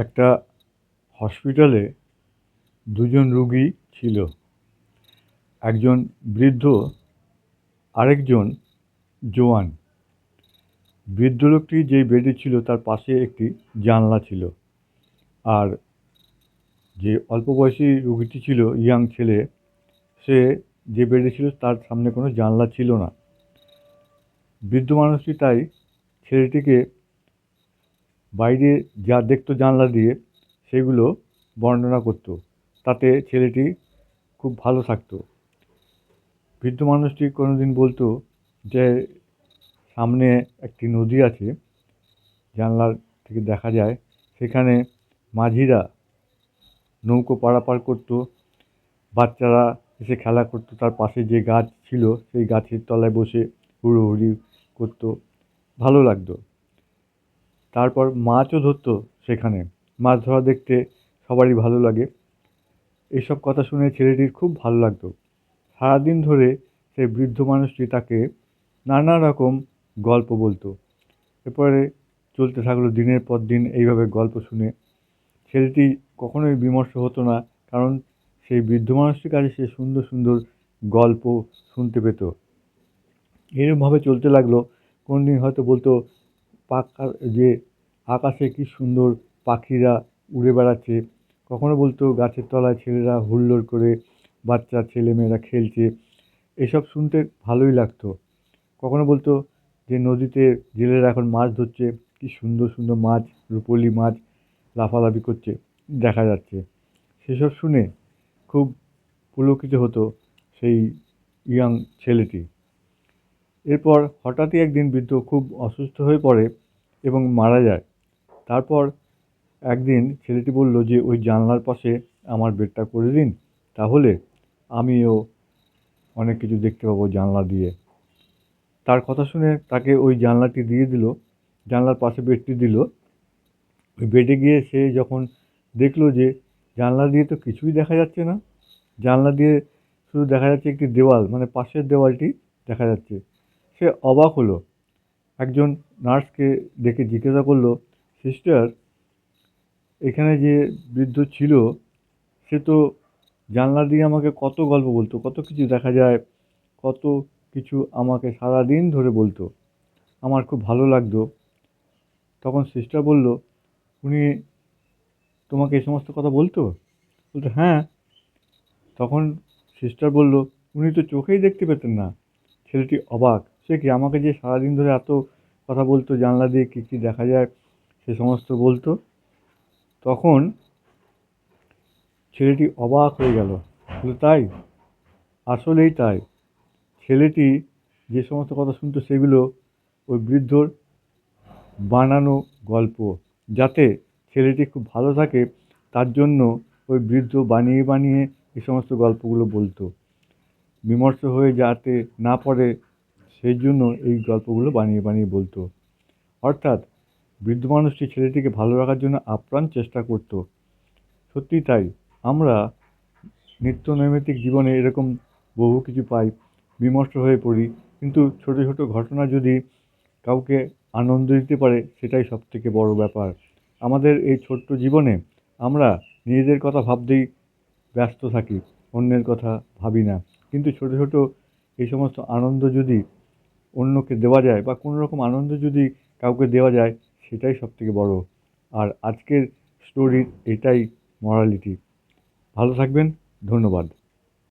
একটা হসপিটালে দুজন রুগী ছিল। একজন বৃদ্ধ, আরেকজন জোয়ান। বৃদ্ধ লোকটি যেই বেডে ছিল তার পাশে একটি জানলা ছিল। আর যে অল্প বয়সী রুগীটি ছিল ইয়াং ছেলে, সে যে বেডে ছিল তার সামনে কোনো জানলা ছিল না। বৃদ্ধ মানুষটি তাই ছেলেটিকে বাইরে যা দেখতো জানলা দিয়ে, সেগুলো বর্ণনা করতো। তাতে ছেলেটি খুব ভালো থাকতো। বৃদ্ধ মানুষটি কোনো দিন বলতো যে, সামনে একটি নদী আছে জানলার থেকে দেখা যায়। সেখানে মাঝিরা নৌকো পারাপার করতো, বাচ্চারা এসে খেলা করতো, তার পাশে যে গাছ ছিল, সেই গাছের তলায় বসে হুড়োহুড়ি করতো। ভালো লাগতো। তারপর মাছও ধরতো সেখানে। মাছ ধরা দেখতে সবারই ভালো লাগে। এইসব কথা শুনে ছেলেটির খুব ভালো লাগতো। সারাদিন ধরে সেই বৃদ্ধ মানুষটি তাকে নানা রকম গল্প বলতো। এরপরে চলতে থাকল দিনের পর দিন এইভাবে গল্প শুনে। ছেলেটি কখনোই বিমর্ষ হতো না, কারণ সেই বৃদ্ধ মানুষটির কাছে সে সুন্দর সুন্দর গল্প শুনতে পেত। এরমভাবে চলতে লাগল। দিন হয়তো বলতো পাক্কা যে আকাশে কি সুন্দর পাখিরা উড়ে বেড়াচ্ছে। কখনো বলতো গাছের তলায় ছেলেরা হুল্লোড় করে বাচ্চা, ছেলেমেয়েরা খেলছে। এসব শুনতে ভালোই লাগতো। কখনো বলতো যে নদীতে জেলেরা এখন মাছ ধরছে, কি সুন্দর সুন্দর মাছ, রুপোলি মাছ লাফালাফি করছে, দেখা যাচ্ছে। সেসব শুনে খুব পুলকিত হতো সেই ইয়াং ছেলেটি। এরপর হঠাৎই একদিন বৃদ্ধ খুব অসুস্থ হয়ে পড়ে। এবং মারা যায়। তারপর একদিন ছেলেটি বলল যে, ওই জানলার পাশে আমার বেডটা করে দিন, তাহলে আমিও অনেক কিছু দেখতে পাবো জানলা দিয়ে। তার কথা শুনে তাকে ওই জানলাটি দিয়ে দিল, জানলার পাশে বেডটি দিল। ওই বেডে গিয়ে সে যখন দেখল যে, জানলা দিয়ে তো কিছুই দেখা যাচ্ছে না, জানলা দিয়ে শুধু দেখা যাচ্ছে একটি দেওয়াল মানে পাশের দেওয়ালটি দেখা যাচ্ছে, সে অবাক হলো। একজন নার্সকে ডেকে জিজ্ঞাসা করল, সিস্টার, এখানে যে বৃদ্ধ ছিল, সে তো জানলা দিয়ে আমাকে কত গল্প বলতো, কত কিছু দেখা যায়, কত কিছু আমাকে সারাদিন ধরে বলতো। আমার খুব ভালো লাগতো। তখন সিস্টার বলল, উনি তোমাকে এই সমস্ত কথা বলতো? বলতো হ্যাঁ। তখন সিস্টার বলল, উনি তো চোখেই দেখতে পেতেন না। ছেলেটি অবাক, সে কি আমাকে যে সারাদিন ধরে এত কথা বলতো, জানলা দিয়ে কী কী দেখা যায়, সে সমস্ত বলতো। তখন ছেলেটি অবাক হয়ে গেল। বলল তাই? আসলেই তাই। ছেলেটি যে সমস্ত কথা শুনতো সেগুলো ওই বৃদ্ধর বানানো গল্প, যাতে ছেলেটি খুব ভালো থাকে, তার জন্য ওই বৃদ্ধ বানিয়ে বানিয়ে এই সমস্ত গল্পগুলো বলতো। বিমর্ষ হয়ে যাতে না পড়ে সেই জন্য এই গল্পগুলো বানিয়ে বানিয়ে বলতো। অর্থাৎ বৃদ্ধ মানুষটি ছেলেটিকে ভালো রাখার জন্য আপ্রাণ চেষ্টা করতো। সত্যিই তাই, আমরা নিত্য নৈমিত্তিক জীবনে এরকম বহু কিছু পাই, বিমর্ষ হয়ে পড়ি, কিন্তু ছোটো ছোটো ঘটনা যদি কাউকে আনন্দ দিতে পারে, সেটাই সবথেকে বড় ব্যাপার। আমাদের এই ছোট্ট জীবনে আমরা নিজেদের কথা ভাবতেই ব্যস্ত থাকি, অন্যের কথা ভাবি না। কিন্তু ছোটো ছোটো এই সমস্ত আনন্দ যদি অন্যকে দেওয়া যায় বা কোনো রকম আনন্দ যদি কাউকে দেওয়া যায়, সেটাই সবথেকে বড়। আর আজকের স্টোরির এটাই মরালিটি ভালো থাকবেন, ধন্যবাদ।